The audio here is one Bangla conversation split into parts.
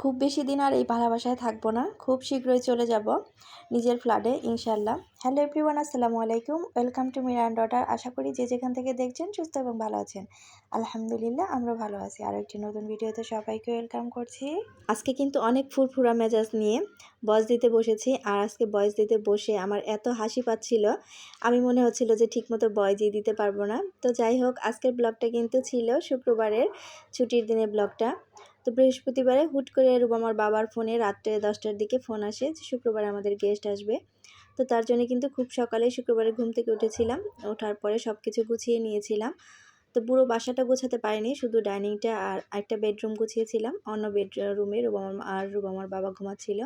খুব বেশি দিন আর এই ভালোবাসায় থাকব না। খুব শীঘ্রই চলে যাব নিজের ফ্ল্যাটে ইনশাল্লাহ হ্যালো এভরিওয়ান আসসালামু আলাইকুম। ওয়েলকাম টু মিরান ডটার আশা করি যে যেখান থেকে দেখছেন সুস্থ এবং ভালো আছেন। আলহামদুলিল্লাহ, আমরা ভালো আছি। আর একটি নতুন ভিডিওতে সবাইকে ওয়েলকাম করছি। আজকে কিন্তু অনেক ফুরফুরা মেজাজ নিয়ে বয়স দিতে বসেছি। আর আজকে বয়স দিতে বসে আমার এত হাসি পাচ্ছিল। আমি মনে হচ্ছিল যে ঠিকমতো বয়সই দিতে পারব না। তো যাই হোক, আজকের ব্লগটা কিন্তু ছিল শুক্রবারের ছুটির দিনের ব্লগটা তো বৃহস্পতিবারে হুট করে রুবামার বাবার ফোনে রাত্রে দশটার দিকে ফোন আসে যে শুক্রবারে আমাদের গেস্ট আসবে। তো তার জন্য কিন্তু খুব সকালে শুক্রবারে ঘুম থেকে উঠেছিলাম। ওঠার পরে সব কিছু গুছিয়ে নিয়েছিলাম। তো পুরো বাসাটা গোছাতে পারিনি, শুধু ডাইনিংটা আর একটা বেডরুম গুছিয়েছিলাম। অন্য বেডরুমে রুবামার আর রুবামার বাবা ঘুমাচ্ছিল।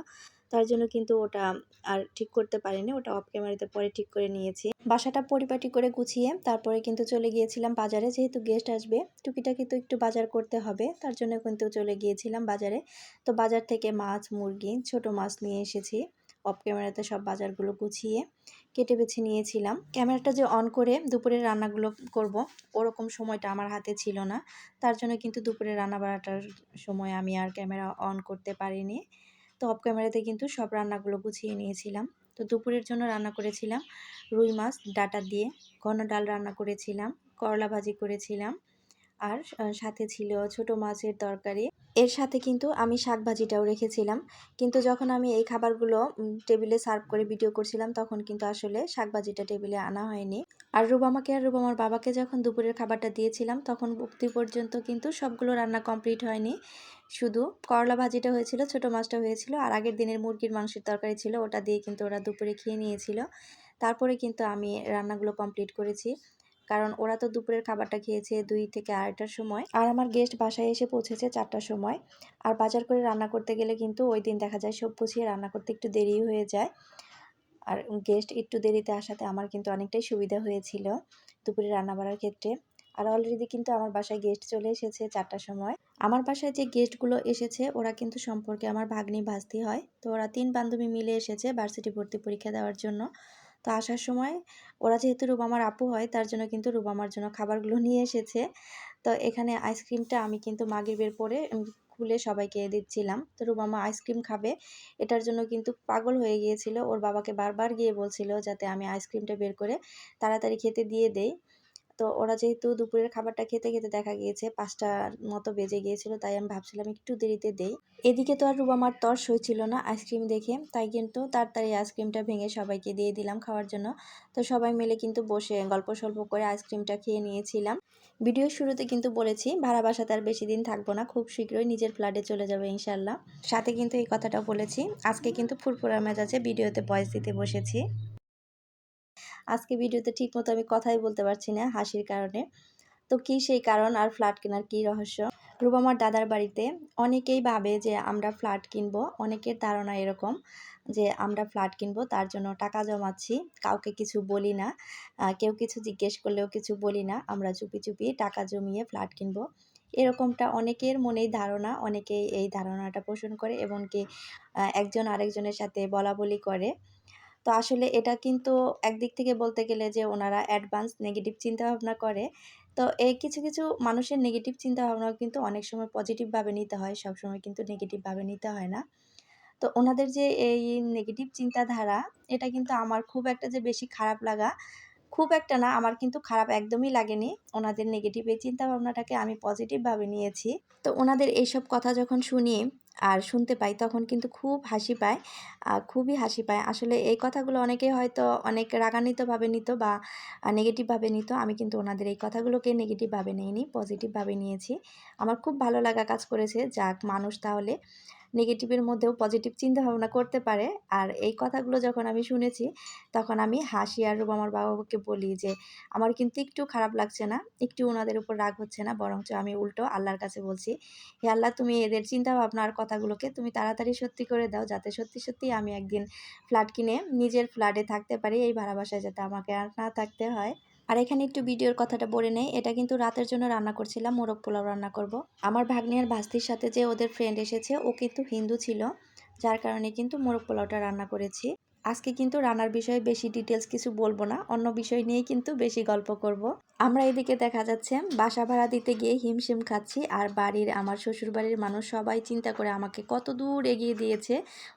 তার জন্য কিন্তু ওটা আর ঠিক করতে পারিনি। ওটা অফ ক্যামেরাতে পরে ঠিক করে নিয়েছি। বাসাটা পরিপাটি করে গুছিয়ে তারপরে কিন্তু চলে গিয়েছিলাম বাজারে। যেহেতু গেস্ট আসবে, টুকিটাকি তো একটু বাজার করতে হবে। তার জন্য কিন্তু চলে গিয়েছিলাম বাজারে। তো বাজার থেকে মাছ, মুরগি, ছোট মাছ নিয়ে এসেছি। অফ ক্যামেরাতে সব বাজারগুলো গুছিয়ে কেটে বেছে নিয়েছিলাম। ক্যামেরাটা যে অন করে দুপুরের রান্নাগুলো করব, ওরকম সময়টা আমার হাতে ছিল না। তার জন্য কিন্তু দুপুরে রান্না বাড়াটার সময় আমি আর ক্যামেরা অন করতে পারিনি। তো অফ ক্যামেরাতে কিন্তু সব রান্নাগুলো গুছিয়ে নিয়েছিলাম। তো দুপুরের জন্য রান্না করেছিলাম রুই মাছ, ডাটা দিয়ে, ঘন ডাল রান্না করেছিলাম, করলা ভাজি করেছিলাম আর সাথে ছিল ছোট মাছের তরকারি। এর সাথে কিন্তু আমি শাক ভাজিটাও রেখেছিলাম। কিন্তু যখন আমি এই খাবারগুলো টেবিলে সার্ভ করে ভিডিও করছিলাম, তখন কিন্তু আসলে শাক ভাজিটা টেবিলে আনা হয়নি। আর রুবামাকে আর রুবামার বাবাকে যখন দুপুরের খাবারটা দিয়েছিলাম, তখন ভক্তি পর্যন্ত কিন্তু সবগুলো রান্না কমপ্লিট হয়নি। শুধু করলা ভাজিটা হয়েছিল, ছোট মাছটা হয়েছিল, আর আগের দিনের মুরগির মাংসের তরকারি ছিল, ওটা দিয়ে কিন্তু ওরা দুপুরে খেয়ে নিয়েছিল। তারপরে কিন্তু আমি রান্নাগুলো কমপ্লিট করেছি, কারণ ওরা তো দুপুরের খাবারটা খেয়েছে দুই থেকে আড়াইটার সময়, আর আমার গেস্ট বাসায় এসে পৌঁছেছে চারটার সময়। আর বাজার করে রান্না করতে গেলে কিন্তু ওই দিন দেখা যায় সব গুছিয়ে রান্না করতে একটু দেরি হয়ে যায়। আর গেস্ট একটু দেরিতে আসাতে আমার কিন্তু অনেকটাই সুবিধা হয়েছিল দুপুরে রান্না বাড়ার ক্ষেত্রে। আর অলরেডি কিন্তু আমার বাসায় গেস্ট চলে এসেছে চারটার সময়। আমার বাসায় যে গেস্টগুলো এসেছে, ওরা কিন্তু সম্পর্কে আমার ভাগ্নি ভাস্তি হয়। তো ওরা তিন বান্ধবী মিলে এসেছে ভার্সিটি ভর্তি পরীক্ষা দেওয়ার জন্য। তো আসার সময় ওরা যেহেতু রুবামার আপু হয়, তার জন্য কিন্তু রুবামার জন্য খাবারগুলো নিয়ে এসেছে। তো এখানে আইসক্রিমটা আমি কিন্তু মাগিবের পরে খুলে সবাইকে দিচ্ছিলাম। তো রুবামা আইসক্রিম খাবে। এটার জন্য কিন্তু পাগল হয়ে গিয়েছিল। ওর বাবাকে বারবার গিয়ে বলছিল যাতে আমি আইসক্রিমটা বের করে তাড়াতাড়ি খেতে দিয়ে দেই। তো ওরা যেহেতু দুপুরের খাবারটা খেতে খেতে দেখা গিয়েছে, পাঁচটার মতো বেজে গিয়েছিল, তাই আমি ভাবছিলাম একটু দেরিতে দেই। এদিকে তো আর রুবামার তর সইছিল না আইসক্রিম দেখে, তাই কিন্তু তাড়াতাড়ি আইসক্রিমটা ভেঙে সবাইকে দিয়ে দিলাম খাওয়ার জন্য। তো সবাই মিলে কিন্তু বসে গল্প সল্প করে আইসক্রিমটা খেয়ে নিয়েছিলাম। ভিডিওর শুরুতে কিন্তু বলেছি, ভাড়া বাসাতে আর বেশি দিন থাকব না, খুব শীঘ্রই নিজের ফ্ল্যাটে চলে যাবে ইনশাল্লাহ সাথে কিন্তু এই কথাটাও বলেছি, আজকে কিন্তু ফুরফুরা মেজাজে ভিডিওতে ভয়েস দিতে বসেছি। আজকে ভিডিওতে ঠিক মতো আমি কথাই বলতে পারছি না হাসির কারণে। তো কি সেই কারণ? আর ফ্ল্যাট কেনার কি রহস্য? রুবামার দাদার বাড়িতে অনেকেই ভাবে যে আমরা ফ্ল্যাট কিনবো। অনেকের ধারণা এরকম যে আমরা ফ্ল্যাট কিনবো, তার জন্য টাকা জমাচ্ছি। কাউকে কিছু বলি না। কেউ কিছু জিজ্ঞেস করলেও কিছু বলি না। আমরা চুপি চুপি টাকা জমিয়ে ফ্ল্যাট কিনবো। এরকমটা অনেকের মনেই ধারণা, অনেকেই এই ধারণাটা পোষণ করে। এবং কি একজন আরেকজনের সাথে বলা বলি করে। তো আসলে এটা কিন্তু একদিক থেকে বলতে গেলে যে ওনারা অ্যাডভান্স নেগেটিভ চিন্তাভাবনা করে। তো এই কিছু কিছু মানুষের নেগেটিভ চিন্তাভাবনাও কিন্তু অনেক সময় পজিটিভভাবে নিতে হয় সব সময় কিন্তু নেগেটিভভাবে নিতে হয় না। তো ওনাদের যে এই নেগেটিভ চিন্তাধারা, এটা কিন্তু আমার খুব একটা যে বেশি খারাপ লাগা, খুব একটা না, আমার কিন্তু খারাপ একদমই লাগেনি। ওনাদের নেগেটিভ এই চিন্তাভাবনাটাকে আমি পজিটিভভাবে নিয়েছি। তো ওনাদের এইসব কথা যখন শুনি আর শুনতে পাই তখন কিন্তু খুব হাসি পায়। খুবই হাসি পায়। আসলে এই কথাগুলো অনেকে হয়তো অনেক রাগান্বিতভাবে নিত বা নেগেটিভভাবে নিত। আমি কিন্তু ওনাদের এই কথাগুলোকে নেগেটিভভাবে নিইনি, পজিটিভভাবে নিয়েছি। আমার খুব ভালো লাগা কাজ করেছে। যাক, মানুষ তাহলে নেগেটিভের মধ্যেও পজিটিভ চিন্তা ভাবনা করতে পারে। আর এই কথাগুলো যখন আমি শুনেছি, তখন আমি হাসি আর রূপ আমার বাবাকে বলি যে, আমার কিন্তু একটু খারাপ লাগছে না, একটু ওনাদের উপর রাগ হচ্ছে না, বরঞ্চ আমি উল্টো আল্লাহর কাছে বলছি, হে আল্লাহ, তুমি এদের চিন্তা ভাবনা আর কথাগুলোকে তুমি তাড়াতাড়ি সত্যি করে দাও, যাতে সত্যি সত্যি আমি একদিন ফ্ল্যাট কিনে নিজের ফ্ল্যাটে থাকতে পারি, এই ভাড়া বাসায় যাতে আমাকে আর না থাকতে হয়। আর এখানে একটু ভিডিওর কথাটা বলে নেই, এটা কিন্তু রাতের জন্য রান্না করছিলাম, মোরগ পোলাও রান্না করব। আমার ভাগ্নি আর ভাস্তির সাথে যে ওদের ফ্রেন্ড এসেছে, ও কিন্তু হিন্দু ছিল, যার কারণে কিন্তু মোরগ পোলাওটা রান্না করেছি আজকে কিন্তু রান্নার বিষয়ে বেশি ডিটেলস কিছু বলব না, অন্য বিষয় নিয়েই কিন্তু বেশি গল্প করব। আমরা এদিকে দেখা যাচ্ছে, বাসা ভাড়া দিতে গিয়ে হিমশিম খাচ্ছি আর বাড়ির আমার শ্বশুর বাড়ির মানুষ সবাই চিন্তা করে আমাকে কত দূর এগিয়ে দিয়েছে।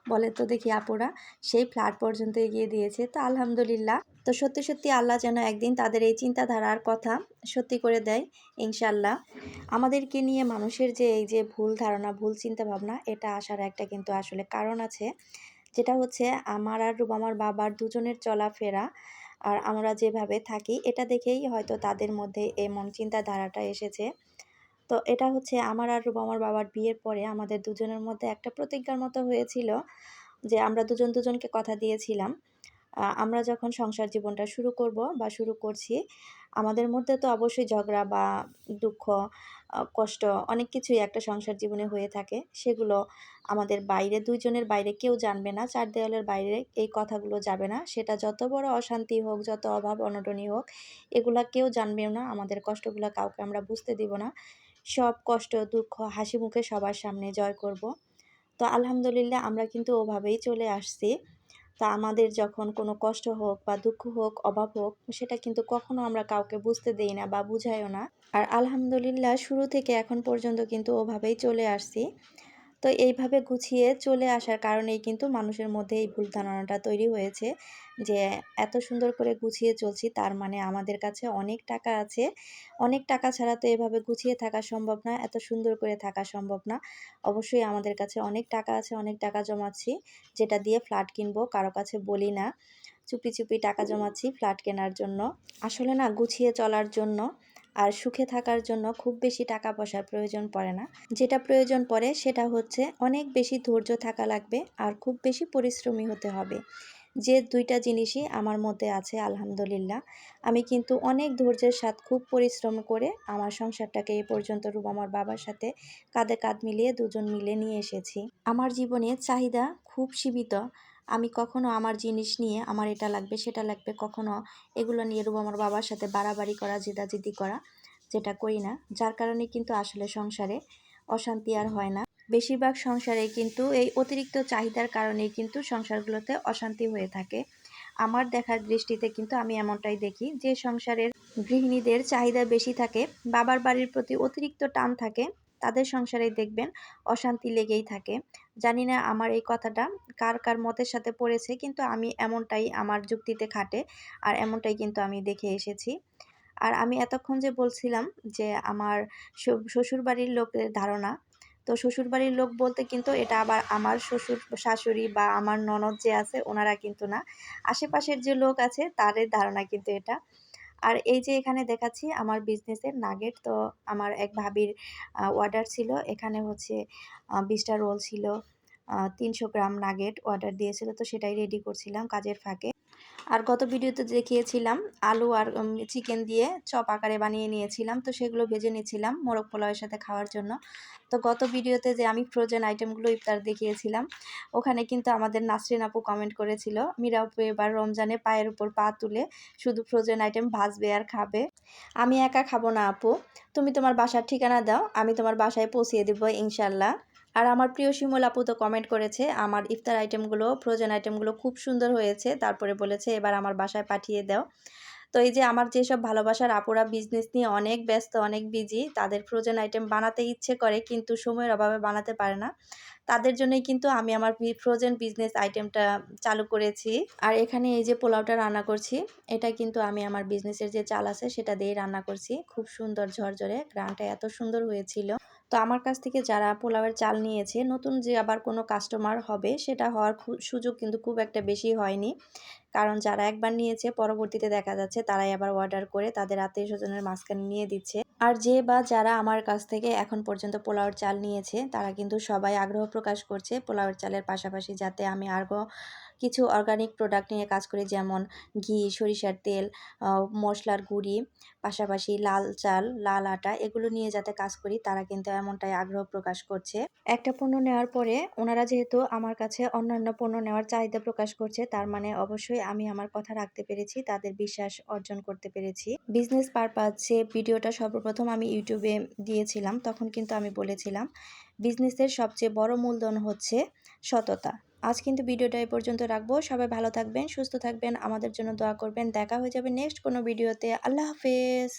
বলে তো দেখি আপুরা, সেই ফ্ল্যাট পর্যন্ত এগিয়ে দিয়েছে। তো আলহামদুলিল্লাহ। তো সত্যি সত্যি আল্লাহ যেন একদিন তাদের এই চিন্তাধারার কথা সত্যি করে দেয় ইনশাল্লাহ আমাদেরকে নিয়ে মানুষের যে এই যে ভুল ধারণা, ভুল চিন্তা ভাবনা এটা আসার একটা কিন্তু আসলে কারণ আছে। যেটা হচ্ছে আমার আর রুবামার বাবার দুজনের চলাফেরা আর আমরা যেভাবে থাকি, এটা দেখেই হয়তো তাদের মধ্যে এমন চিন্তাধারাটা এসেছে। তো এটা হচ্ছে আমার আর রুবামার বাবার বিয়ের পরে আমাদের দুজনের মধ্যে একটা প্রতিজ্ঞার মতো হয়েছিল যে আমরা দুজন দুজনকে কথা দিয়েছিলাম। আমরা যখন সংসার জীবনটা শুরু করব বা শুরু করছি, আমাদের মধ্যে তো অবশ্যই ঝগড়া বা দুঃখ কষ্ট অনেক কিছুই একটা সংসার জীবনে হয়ে থাকে। সেগুলো আমাদের বাইরে দুইজনের বাইরে কেউ জানবে না, চার দেওয়ালের বাইরে এই কথাগুলো যাবে না। সেটা যত বড় অশান্তি হোক, যত অভাব অনটনী হোক, এগুলা কেউ জানবেও না। আমাদের কষ্টগুলো কাউকে আমরা বুঝতে দিব না। সব কষ্ট, দুঃখ, হাসি মুখে সবার সামনে জয় করব। তো আলহামদুলিল্লাহ আমরা কিন্তু ওভাবেই চলে আসছি। তা আমাদের যখন কোনো কষ্ট হোক বা দুঃখ হোক, অভাব হোক, সেটা কিন্তু কখনো আমরা কাউকে বুঝতে দেই না বা বুঝাইও না। আর আলহামদুলিল্লাহ শুরু থেকে এখন পর্যন্ত কিন্তু ওভাবেই চলে আসছি। তো এইভাবে গুছিয়ে চলে আসার কারণেই কিন্তু মানুষের মধ্যে এই ভুল ধারণাটা তৈরি হয়েছে যে, এত সুন্দর করে গুছিয়ে চলছি, তার মানে আমাদের কাছে অনেক টাকা আছে। অনেক টাকা ছাড়া তো এভাবে গুছিয়ে থাকা সম্ভব না, এত সুন্দর করে থাকা সম্ভব না। অবশ্যই আমাদের কাছে অনেক টাকা আছে, অনেক টাকা জমাচ্ছি, যেটা দিয়ে ফ্ল্যাট কিনবো, কারও কাছে বলি না। চুপি চুপি টাকা জমাচ্ছি ফ্ল্যাট কেনার জন্য। আসলে না, গুছিয়ে চলার জন্য আর সুখে থাকার জন্য খুব বেশি টাকা পয়সার প্রয়োজন পড়ে না। যেটা প্রয়োজন পড়ে সেটা হচ্ছে অনেক বেশি ধৈর্য থাকা লাগবে আর খুব বেশি পরিশ্রমী হতে হবে। যে দুইটা জিনিসই আমার মধ্যে আছে, আলহামদুলিল্লাহ। আমি কিন্তু অনেক ধৈর্যের সাথে খুব পরিশ্রম করে আমার সংসারটাকে এ পর্যন্ত রূপ আমার বাবার সাথে কাঁধে কাঁধ মিলিয়ে দুজন মিলে নিয়ে এসেছি। আমার জীবনে চাহিদা খুব সীমিত। আমি কখনো আমার জিনিস নিয়ে আমার এটা লাগবে, সেটা লাগবে কখনো এগুলো নিয়ে রূপ আমার বাবার সাথে বাড়াবাড়ি করা, জেদাজেদি করা যেটা করি না। যার কারণে কিন্তু আসলে সংসারে অশান্তি আর হয় না। বেশিরভাগ সংসারে কিন্তু এই অতিরিক্ত চাহিদার কারণেই কিন্তু সংসারগুলোতে অশান্তি হয়ে থাকে। আমার দেখার দৃষ্টিতে কিন্তু আমি এমনটাই দেখি যে সংসারের গৃহিণীদের চাহিদা বেশি থাকে, বাবার বাড়ির প্রতি অতিরিক্ত টান থাকে তাদের সংসারেই দেখবেন অশান্তি লেগেই থাকে। জানি না আমার এই কথাটা কার কার মতের সাথে পড়েছে, কিন্তু আমি এমনটাই আমার যুক্তিতে খাটে আর এমনটাই কিন্তু আমি দেখে এসেছি। আর আমি এতক্ষণ যে বলছিলাম যে আমার শ্বশুরবাড়ির লোকের ধারণা, তো শ্বশুরবাড়ির লোক বলতে কিন্তু এটা আবার আমার শ্বশুর, শাশুড়ি বা আমার ননদ যে আছে ওনারা কিন্তু না। আশেপাশের যে লোক আছে তাদের ধারণা কিন্তু এটা। আর এই যে এখানে দেখাচ্ছি আমার বিজনেসের নাগেট তো আমার এক ভাবির অর্ডার ছিল। এখানে হচ্ছে বিশটা রোল ছিল। তিনশো গ্রাম নাগেট অর্ডার দিয়েছিল, তো সেটাই রেডি করছিলাম কাজের ফাঁকে। আর গত ভিডিওতে দেখিয়েছিলাম আলু আর চিকেন দিয়ে চপ আকারে বানিয়ে নিয়েছিলাম। তো সেগুলো ভেজে নিয়েছিলাম মোরগ পোলাওয়ের সাথে খাওয়ার জন্য। তো গত ভিডিওতে যে আমি ফ্রোজেন আইটেমগুলো ইফতার দেখিয়েছিলাম, ওখানে কিন্তু আমাদের নাসরিন আপু কমেন্ট করেছিল, মীরা আপু, এবার রমজানে পায়ের উপর পা তুলে শুধু ফ্রোজেন আইটেম ভাজবে আর খাবে। আমি একা খাব না আপু। তুমি তোমার বাসার ঠিকানা দাও, আমি তোমার বাসায় পৌঁছিয়ে দেবো ইনশাল্লাহ। আর আমার প্রিয় শিমুল আপু তো কমেন্ট করেছে, আমার ইফতার আইটেমগুলো ফ্রোজেন আইটেমগুলো খুব সুন্দর হয়েছে। তারপরে বলেছে, এবার আমার বাসায় পাঠিয়ে দাও। তো এই যে আমার যেসব ভালোবাসার আপুরা বিজনেস নিয়ে অনেক ব্যস্ত, অনেক বিজি তাদের ফ্রোজেন আইটেম বানাতে ইচ্ছে করে কিন্তু সময়ের অভাবে বানাতে পারে না। তাদের জন্যই কিন্তু আমি আমার ফ্রোজেন বিজনেস আইটেমটা চালু করেছি। আর এখানে এই যে পোলাওটা রান্না করছি, এটা কিন্তু আমি আমার বিজনেসের যে চাল আছে, সেটা দিয়ে রান্না করছি। খুব সুন্দর ঝরঝরে, গ্রানটা এত সুন্দর হয়েছিল। তো আমার কাছ থেকে যারা পোলাওয়ের চাল নিয়েছে, নতুন যে আবার কোনো কাস্টমার হবে, সেটা হওয়ার সুযোগ কিন্তু খুব একটা বেশি হয়নি। কারণ যারা একবার নিয়েছে, পরবর্তীতে দেখা যাচ্ছে তারাই আবার অর্ডার করে তাদের আত্মীয় স্বজনের মাঝখানে নিয়ে দিচ্ছে। আর যে বা যারা আমার কাছ থেকে এখন পর্যন্ত পোলাওয়ের চাল নিয়েছে, তারা কিন্তু সবাই আগ্রহ প্রকাশ করছে পোলাওয়ের চালের পাশাপাশি যাতে আমি আরও কিছু অর্গানিক প্রোডাক্ট নিয়ে কাজ করি, যেমন ঘি, সরিষার তেল মশলার গুঁড়ি, পাশাপাশি লাল চাল, লাল আটা, এগুলো নিয়ে যাতে কাজ করি, তারা কিন্তু এমনটাই আগ্রহ প্রকাশ করছে। একটা পণ্য নেওয়ার পরে ওনারা যেহেতু আমার কাছে অন্যান্য পণ্য নেওয়ার চাহিদা প্রকাশ করছে, তার মানে অবশ্যই আমি আমার কথা রাখতে পেরেছি, তাদের বিশ্বাস অর্জন করতে পেরেছি। বিজনেস পারপাস ভিডিওটা সর্বপ্রথম আমি ইউটিউবে দিয়েছিলাম, তখন কিন্তু আমি বলেছিলাম বিজনেসের সবচেয়ে বড় মূলধন হচ্ছে সততা। আজ কিন্তু ভিডিওটা এই পর্যন্ত রাখব। সবাই ভালো থাকবেন, সুস্থ থাকবেন। আমাদের জন্য দোয়া করবেন। দেখা হয়ে যাবে নেক্সট কোনো ভিডিওতে। আল্লাহ হাফেজ।